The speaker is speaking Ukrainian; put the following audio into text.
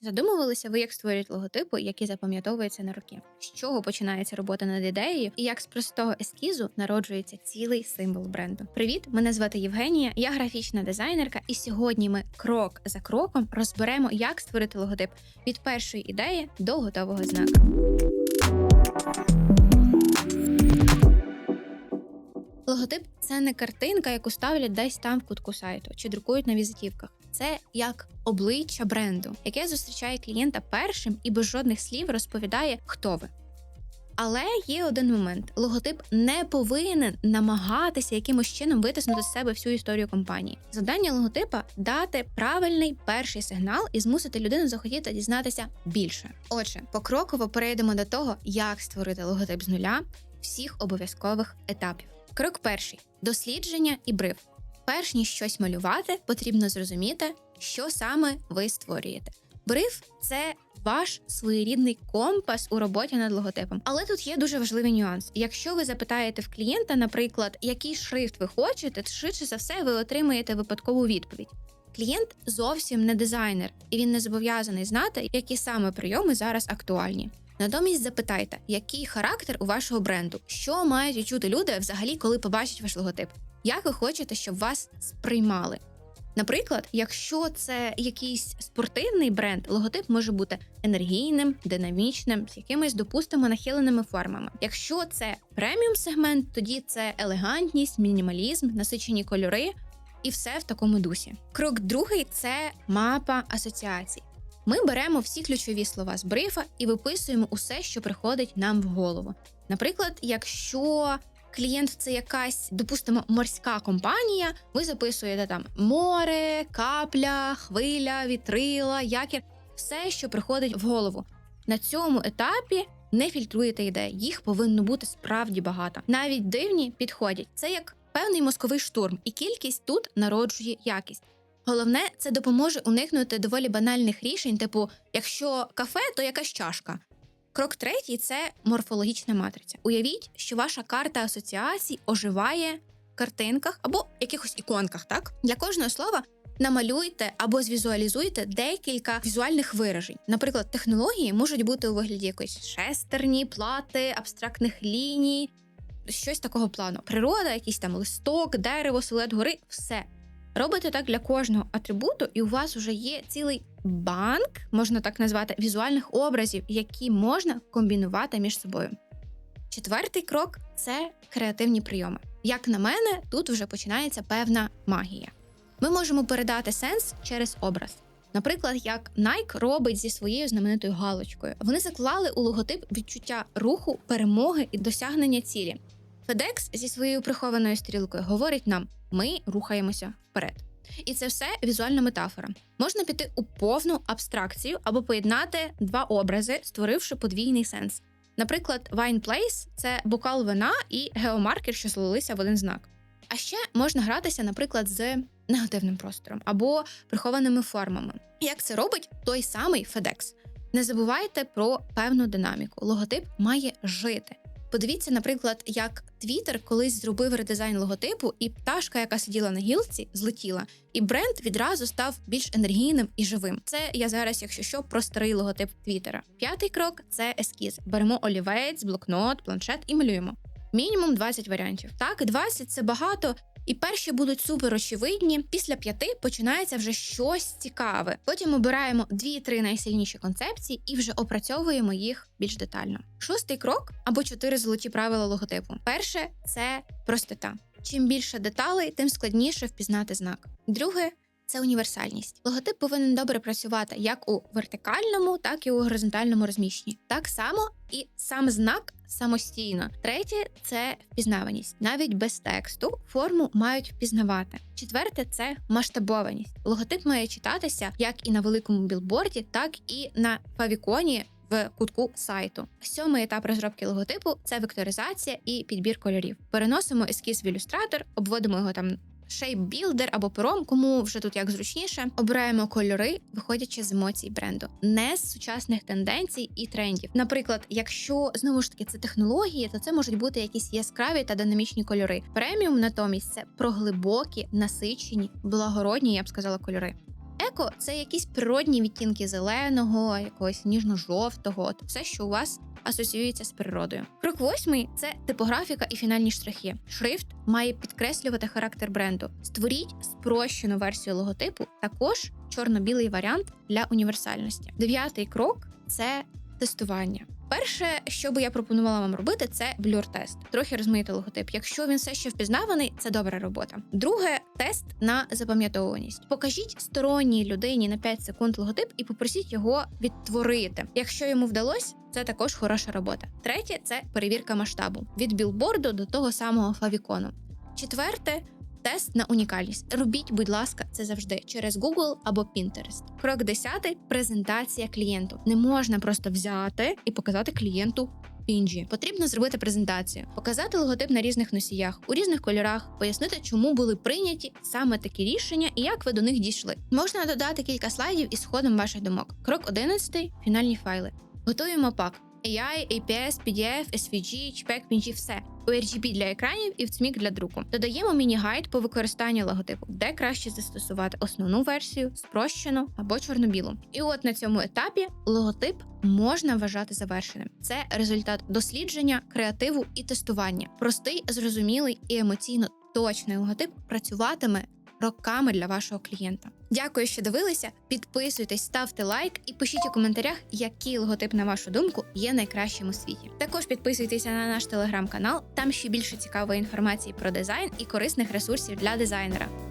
Чи задумувалися ви, як створюють логотипи, які запам'ятовуються на роки? З чого починається робота над ідеєю, і як з простого ескізу народжується цілий символ бренду? Привіт, мене звати Євгенія, я графічна дизайнерка, і сьогодні ми крок за кроком розберемо, як створити логотип від першої ідеї до готового знака. Логотип це не картинка, яку ставлять десь там в кутку сайту чи друкують на візитівках. Це як обличчя бренду, яке зустрічає клієнта першим і без жодних слів розповідає, хто ви. Але є один момент: логотип не повинен намагатися якимось чином витиснути з себе всю історію компанії. Завдання логотипа дати правильний перший сигнал і змусити людину захотіти дізнатися більше. Отже, покроково перейдемо до того, як створити логотип з нуля всіх обов'язкових етапів. Крок перший дослідження і бриф. Перш ніж щось малювати, потрібно зрозуміти, що саме ви створюєте. Бриф це ваш своєрідний компас у роботі над логотипом. Але тут є дуже важливий нюанс. Якщо ви запитаєте в клієнта, наприклад, який шрифт ви хочете, то швидше за все ви отримаєте випадкову відповідь. Клієнт зовсім не дизайнер, і він не зобов'язаний знати, які саме прийоми зараз актуальні. Натомість запитайте, який характер у вашого бренду, що мають відчути люди взагалі, коли побачать ваш логотип, як ви хочете, щоб вас сприймали. Наприклад, якщо це якийсь спортивний бренд, логотип може бути енергійним, динамічним, з якимись, допустимо, нахиленими формами. Якщо це преміум сегмент, тоді це елегантність, мінімалізм, насичені кольори і все в такому дусі. Крок другий це мапа асоціацій. Ми беремо всі ключові слова з брифа і виписуємо усе, що приходить нам в голову. Наприклад, якщо клієнт це якась, допустимо, морська компанія, ви записуєте там море, капля, хвиля, вітрила, якір, все, що приходить в голову. На цьому етапі не фільтруєте ідеї, їх повинно бути справді багато. Навіть дивні підходять. Це як певний мозковий штурм, і кількість тут народжує якість. Головне, це допоможе уникнути доволі банальних рішень, типу, якщо кафе, то якась чашка. Крок третій це морфологічна матриця. Уявіть, що ваша карта асоціацій оживає в картинках або якихось іконках. Так для кожного слова намалюйте або звізуалізуйте декілька візуальних виражень. Наприклад, технології можуть бути у вигляді якоїсь шестерні, плати, абстрактних ліній, щось такого плану. Природа, якийсь там листок, дерево, силует гори, все. Робите так для кожного атрибуту, і у вас вже є цілий банк, можна так назвати, візуальних образів, які можна комбінувати між собою. Четвертий крок це креативні прийоми. Як на мене, тут вже починається певна магія. Ми можемо передати сенс через образ. Наприклад, як Nike робить зі своєю знаменитою галочкою. Вони заклали у логотип відчуття руху, перемоги і досягнення цілі. FedEx зі своєю прихованою стрілкою говорить нам: ми рухаємося вперед. І це все візуальна метафора. Можна піти у повну абстракцію або поєднати два образи, створивши подвійний сенс. Наприклад, Wine Place – це бокал вина і геомаркер, що злилися в один знак. А ще можна гратися, наприклад, з негативним простором або прихованими формами. Як це робить той самий FedEx. Не забувайте про певну динаміку. Логотип має жити. Подивіться, наприклад, як Twitter колись зробив редизайн логотипу, і пташка, яка сиділа на гілці, злетіла, і бренд відразу став більш енергійним і живим. Це я зараз, якщо що, про старий логотип Твіттера. П'ятий крок це ескіз. Беремо олівець, блокнот, планшет і малюємо. Мінімум 20 варіантів. Так, 20 – це багато, і перші будуть супер очевидні. Після п'яти починається вже щось цікаве. Потім обираємо дві-три найсильніші концепції і вже опрацьовуємо їх більш детально. Шостий крок або чотири золоті правила логотипу. Перше це простота. Чим більше деталей, тим складніше впізнати знак. Друге це універсальність. Логотип повинен добре працювати як у вертикальному, так і у горизонтальному розміщенні. Так само і сам знак самостійно. Третє це впізнаваність. Навіть без тексту форму мають впізнавати. Четверте це масштабованість. Логотип має читатися як і на великому білборді, так і на павіконі. В кутку сайту сьомий етап розробки логотипу це векторизація і підбір кольорів. Переносимо ескіз в ілюстратор, обводимо його там шейп-білдер або пером, кому вже тут як зручніше. Обираємо кольори, виходячи з емоцій бренду, не з сучасних тенденцій і трендів. Наприклад, якщо знову ж таки це технології, то це можуть бути якісь яскраві та динамічні кольори. Преміум натомість це про глибокі, насичені, благородні, я б сказала, кольори. Еко це якісь природні відтінки зеленого, якогось ніжно-жовтого, от все, що у вас асоціюється з природою. Крок восьмий це типографіка і фінальні штрихи. Шрифт має підкреслювати характер бренду. Створіть спрощену версію логотипу, також чорно-білий варіант для універсальності. Дев'ятий крок це тестування. Перше, що би я пропонувала вам робити, це блюр-тест. Трохи розмити логотип. Якщо він все ще впізнаваний, це добра робота. Друге тест на запам'ятовуваність. Покажіть сторонній людині на 5 секунд логотип і попросіть його відтворити. Якщо йому вдалося, це також хороша робота. Третє це перевірка масштабу від білборду до того самого фавікону. Четверте. Тест на унікальність. Робіть, будь ласка, це завжди через Google або Pinterest. Крок 10 – презентація клієнту. Не можна просто взяти і показати клієнту PNG. Потрібно зробити презентацію, показати логотип на різних носіях у різних кольорах, пояснити, чому були прийняті саме такі рішення і як ви до них дійшли. Можна додати кілька слайдів із ходом ваших думок. Крок 11 – фінальні файли. Готуємо пак. AI, APS, PDF, SVG, JPEG, PNG – все. У RGB для екранів і в CMYK для друку. Додаємо міні-гайд по використанню логотипу, де краще застосувати основну версію, спрощену або чорно-білу. І от на цьому етапі логотип можна вважати завершеним. Це результат дослідження, креативу і тестування. Простий, зрозумілий і емоційно точний логотип працюватиме роками для вашого клієнта. Дякую, що дивилися. Підписуйтесь, ставте лайк і пишіть у коментарях, який логотип, на вашу думку, є найкращим у світі. Також підписуйтеся на наш телеграм-канал. Там ще більше цікавої інформації про дизайн і корисних ресурсів для дизайнера.